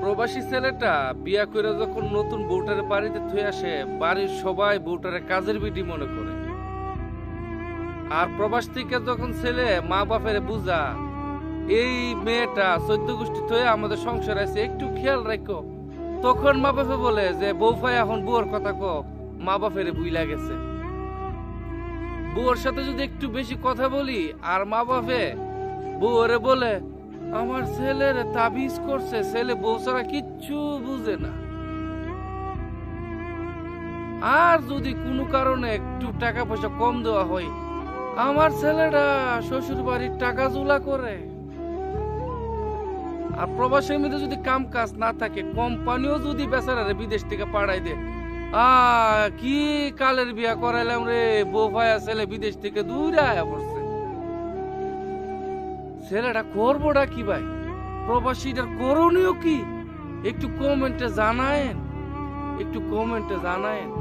প্রবাসী ছেলেটা বিয়া করে যখন নতুন বউটারে বাড়িতে থুয়ে আসে, বাড়ির সবাই বউটারে কাজের বিটি মনে করে। আর প্রবাস থেকে যখন ছেলে মা বাপের বুঝা, এই মেয়েটা চোদ্দ গোষ্ঠী থয়ে আমাদের সংসার আছে, একটু খেয়াল রাখো তখন মা বাপে বলে যে, বউ ফাই এখন বউর কথা কো মা বাপের বুইলা গেছে। বউর সাথে যদি একটু বেশি কথা বলি, আর মা বাপে বউরে বলে আমার ছেলের তাবিজ করছে, ছেলে ছাড়া কিচ্ছু বুঝে না। আর যদি কোনো কারণে একটু টাকা পয়সা কম দেওয়া হয়, আমার ছেলেটা শ্বশুর বাড়ির টাকা জোলা করে। আর প্রবাসের মধ্যে যদি কাম কাজ না থাকে, কোম্পানিও যদি বেচারারে বিদেশ থেকে পাঠাই দে আ কি কালের বিয়া করাইলাম রে, বউ ভাইয়া ছেলে বিদেশ থেকে দূরে আয়া পড়ছে। ছেলেটা করবোটা কি ভাই? প্রবাসীটার করণীয় কি? একটু কমেন্টে জানায়েন। একটু কমেন্টে জানায়েন।